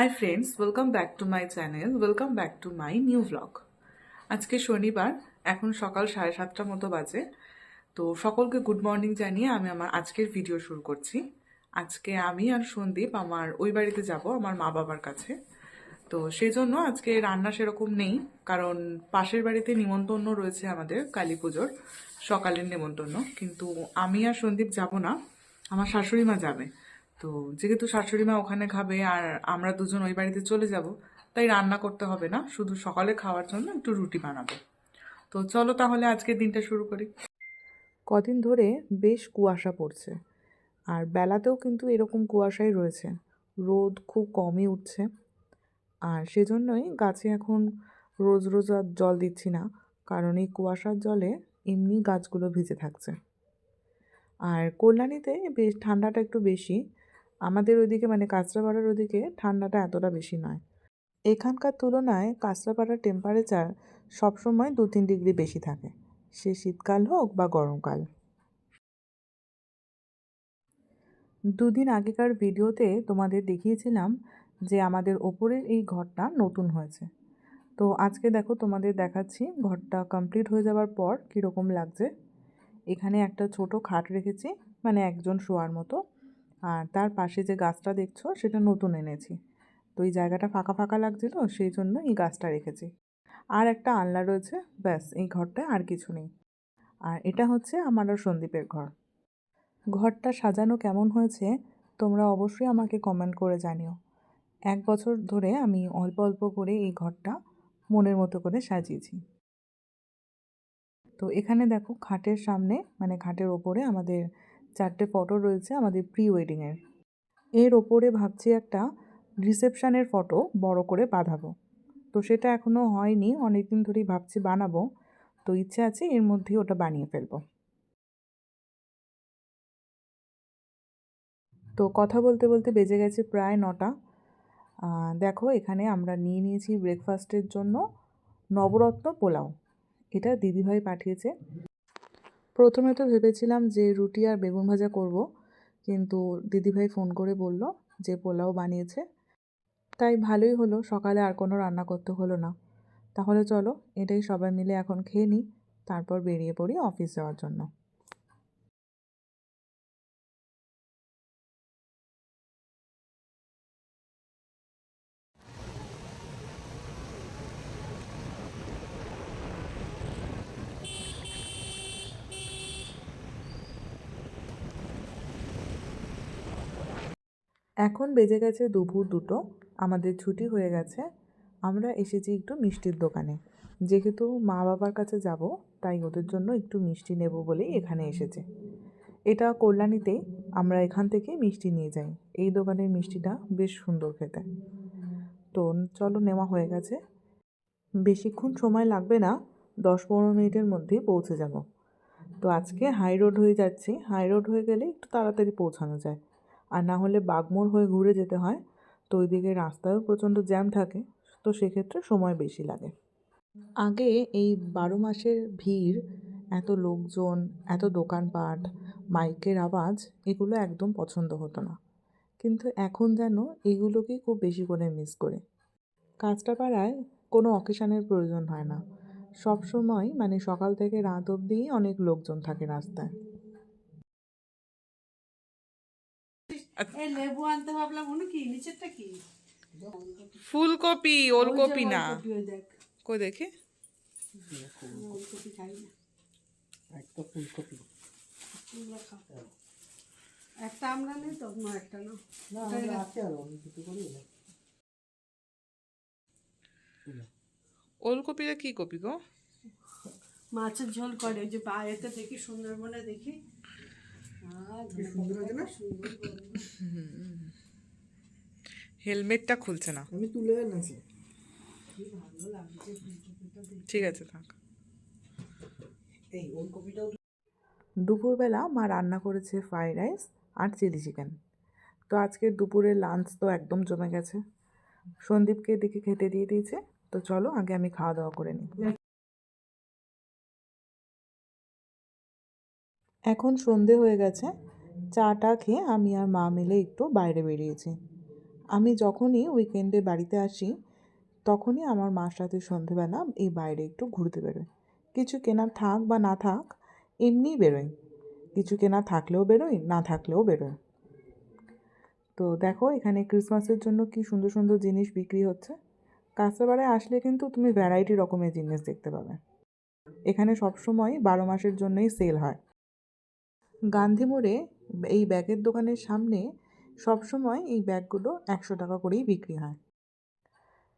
Hi friends welcome back to my channel welcome back to my new blog আজকে শনিবার, এখন সকাল সাড়ে সাতটা মতো বাজে। তো সকলকে গুড মর্নিং জানিয়ে আমি আমার আজকের ভিডিও শুরু করছি। আজকে আমি আর সন্দীপ আমার ওই বাড়িতে যাব, আমার মা বাবার কাছে। তো সেই জন্য আজকে রান্না সেরকম নেই, কারণ পাশের বাড়িতে নিমন্ত্রণ রয়েছে আমাদের কালী পুজোর, সকালের নিমন্ত্রণ। কিন্তু আমি আর সন্দীপ যাব না, আমার শাশুড়ি মা যাবে। তো যেহেতু শাশুড়ি মা ওখানে খাবে আর আমরা দুজন ওই বাড়িতে চলে যাব, তাই রান্না করতে হবে না, শুধু সকালে খাওয়ার জন্য একটু রুটি বানাবো। তো চলো তাহলে আজকের দিনটা শুরু করি। কদিন ধরে বেশ কুয়াশা পড়ছে, আর বেলাতেও কিন্তু এরকম কুয়াশাই রয়েছে। রোদ খুব কমই উঠছে, আর সেজন্যই গাছে এখন রোজ রোজ আর জল দিচ্ছি না, কারণ এই কুয়াশার জলে এমনি গাছগুলো ভিজে থাকছে। আর কল্যাণীতে বেশ ঠান্ডাটা একটু বেশি আমাদের ওইদিকে মানে কাঁচরাপাড়ার ওদিকে ঠান্ডাটা এতটা বেশি নয়। এখানকার তুলনায় কাঁচরাপাড়ার টেম্পারেচার সবসময় দু তিন ডিগ্রি বেশি থাকে, সে শীতকাল হোক বা গরমকাল। দুদিন আগেকার ভিডিওতে তোমাদের দেখিয়েছিলাম যে আমাদের ওপরের এই ঘরটা নতুন হয়েছে। তো আজকে দেখো তোমাদের দেখাচ্ছি ঘরটা কমপ্লিট হয়ে যাওয়ার পর কীরকম লাগছে। এখানে একটা ছোট খাট রেখেছি মানে একজন শোয়ার মতো। আর তার পাশে যে গাছটা দেখছ, সেটা নতুন এনেছি। তো এই জায়গাটা ফাঁকা ফাঁকা লাগছিল, সেই জন্য এই গাছটা রেখেছি। আর একটা আলনা রয়েছে, ব্যাস, এই ঘরটায় আর কিছু নেই। আর এটা হচ্ছে আমার সন্দীপের ঘর। ঘরটা সাজানো কেমন হয়েছে, তোমরা অবশ্যই আমাকে কমেন্ট করে জানিও। এক বছর ধরে আমি অল্প অল্প করে এই ঘরটা মনের মতো করে সাজিয়েছি। তো এখানে দেখো, খাটের সামনে মানে খাটের ওপরে আমাদের চারটে ফটো রয়েছে আমাদের প্রি ওয়েডিংয়ের এর ওপরে ভাবছি একটা রিসেপশানের ফটো বড় করে বাঁধাবো। তো সেটা এখনও হয়নি অনেক দিন ধরেই ভাবছি বানাবো। তো ইচ্ছে আছে এর মধ্যেই ওটা বানিয়ে ফেলব। তো কথা বলতে বলতে বেজে গেছে প্রায় নটা। দেখো এখানে আমরা নিয়ে নিয়েছি ব্রেকফাস্টের জন্য নবরত্ন পোলাও। এটা দিদিভাই পাঠিয়েছে। প্রথমে তো ভেবেছিলাম যে রুটি আর বেগুন ভাজা করব, কিন্তু দিদিভাই ফোন করে বলল যে পোলাও বানিয়েছে। তাই ভালোই হলো, সকালে আর কোনো রান্না করতে হলো না। তাহলে চলো, এটাই সবাই মিলে এখন খেয়ে নিই, তারপর বেরিয়ে পড়ি অফিস যাওয়ার জন্য। এখন বেজে গেছে দুপুর দুটো, আমাদের ছুটি হয়ে গেছে, আমরা এসেছি একটু মিষ্টির দোকানে। যেহেতু মা বাবার কাছে যাব, তাই ওদের জন্য একটু মিষ্টি নেব বলেই এখানে এসেছে। এটা কল্যাণীতেই আমরা এখান থেকে মিষ্টি নিয়ে যাই। এই দোকানের মিষ্টিটা বেশ সুন্দর খেতে। তো চলো নেওয়া হয়ে গেছে। বেশিক্ষণ সময় লাগবে না, দশ পনেরো মিনিটের মধ্যেই পৌঁছে যাব। তো আজকে হাই রোড হয়ে যাচ্ছি, হাই রোড হয়ে গেলে একটু তাড়াতাড়ি পৌঁছানো যায়। আর না হলে বাগমোড় হয়ে ঘুরে যেতে হয়। তো ওইদিকে রাস্তায়ও প্রচণ্ড জ্যাম থাকে, তো সেক্ষেত্রে সময় বেশি লাগে। আগে এই বারো মাসের ভিড়, এত লোকজন, এত দোকানপাট, মাইকের আওয়াজ, এগুলো একদম পছন্দ হতো না। কিন্তু এখন যেন এগুলোকেই খুব বেশি করে মিস করে। কাজটা পাড়ায় কোনো অকেশানের প্রয়োজন হয় না। সব সময় মানে সকাল থেকে রাত অবধিই অনেক লোকজন থাকে রাস্তায়। এই লেবু আনতে ভাবলাম মনে কি? নিচেরটা কি? ফুলকপি ওলকপি না? কই দেখি? ওলকপি খাই না। একটা ফুলকপি। একটা আমরা নেই তো? একটা না। ওলকপিটা কি কপি গো? মাছের ঝোল করে ওই যে বাইরেতে দেখি সুন্দরবনে দেখি। আর সুন্দর আছে না? হেলমেটটা খুলছে না। আমি তুলে এনেছি। ঠিক আছে থাক। দুপুরবেলা মা রান্না করেছে ফ্রাইড রাইস আর চিলি চিকেন। তো আজকের দুপুরের লাঞ্চ তো একদম জমে গেছে। সন্দীপকে এদিকে খেতে দিয়ে দিয়েছে। তো চলো আগে আমি খাওয়া দাওয়া করে নিই। এখন সন্ধে হয়ে গেছে, চাটা খেয়ে আমি আর মা মিলে একটু বাইরে বেরিয়েছি। আমি যখনই উইকেন্ডে বাড়িতে আসি, তখনই আমার মার সাথে সন্ধেবেলা এই বাইরে একটু ঘুরতে বেরোই। কিছু কেনা থাক বা না থাক, এমনিই বেরোই। কিছু কেনা থাকলেও বেরোই, না থাকলেও বেরোই। তো দেখো এখানে ক্রিসমাসের জন্য কি সুন্দর সুন্দর জিনিস বিক্রি হচ্ছে। কাঁচরাপাড়ায় আসলে কিন্তু তুমি ভ্যারাইটি রকমের জিনিস দেখতে পাবে। এখানে সবসময় বারো মাসের জন্যই সেল হয়। গান্ধী মোড়ে এই ব্যাগের দোকানের সামনে সবসময় এই ব্যাগগুলো একশো টাকা করেই বিক্রি হয়।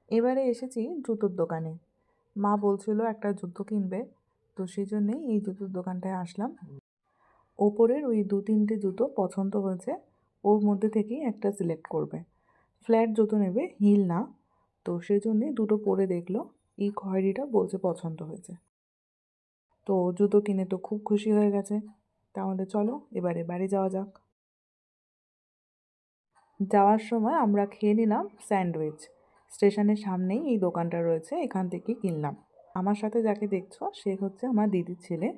এবারে এসেছি জুতোর দোকানে। মা বলছিল, একটা জুতো কিনবে। তো সেই জন্যেই এই জুতোর দোকানটায় আসলাম। ওপরের ওই দু তিনটে জুতো পছন্দ হয়েছে, ওর মধ্যে থেকেই একটা সিলেক্ট করবে। ফ্ল্যাট জুতো নেবে, হিল না। তো সেই জন্যে দুটো পরে দেখল, এই খয়েরিটা বলছে পছন্দ হয়েছে। তো জুতো কিনে তো খুব খুশি হয়ে গেছে। তাহলে চলো, এবারে বাড়ি যাওয়া যাক। যাওয়ার সময় আমরা খেয়ে নিলাম স্যান্ডউইচ। স্টেশনের সামনেই এই দোকানটা রয়েছে, এখান থেকেই কিনলাম। আমার সাথে যাকে দেখছ, সে হচ্ছে আমার দিদির ছেলে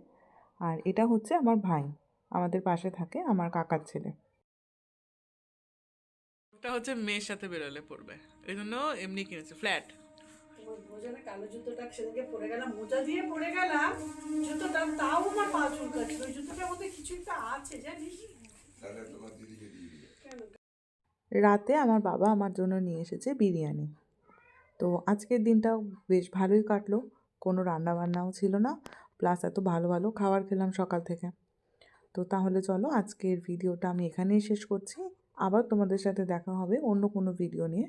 আর এটা হচ্ছে আমার ভাই। আমাদের পাশে থাকে আমার কাকার ছেলে। ওটা হচ্ছে মেয়ের সাথে বেরোলে পড়বে। এই জন্য এমনি কিনেছে, ফ্ল্যাট। ভোজনে কালো জুতোটা সেদিকে পরে গেলাম মোজা দিয়ে পরে গেলাম জুতোটা তাও আমার পা চুলকাচ্ছিল ওই জুতোটার মধ্যে কিছু একটা আছে জানিস? কেন? রাতে আমার বাবা আমার জন্য নিয়ে এসেছে বিরিয়ানি। তো আজকের দিনটাও বেশ ভালোই কাটলো কোনো রান্না বান্নাও ছিল না প্লাস এত ভালো ভালো খাবার খেলাম সকাল থেকে। তো তাহলে চলো আজকের ভিডিওটা আমি এখানেই শেষ করছি। আবার তোমাদের সাথে দেখা হবে অন্য কোনো ভিডিও নিয়ে।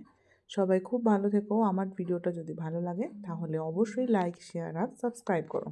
সবাই খুব ভালো থেকো। আমার ভিডিওটা যদি ভালো লাগে, তাহলে অবশ্যই লাইক শেয়ার আর সাবস্ক্রাইব করো।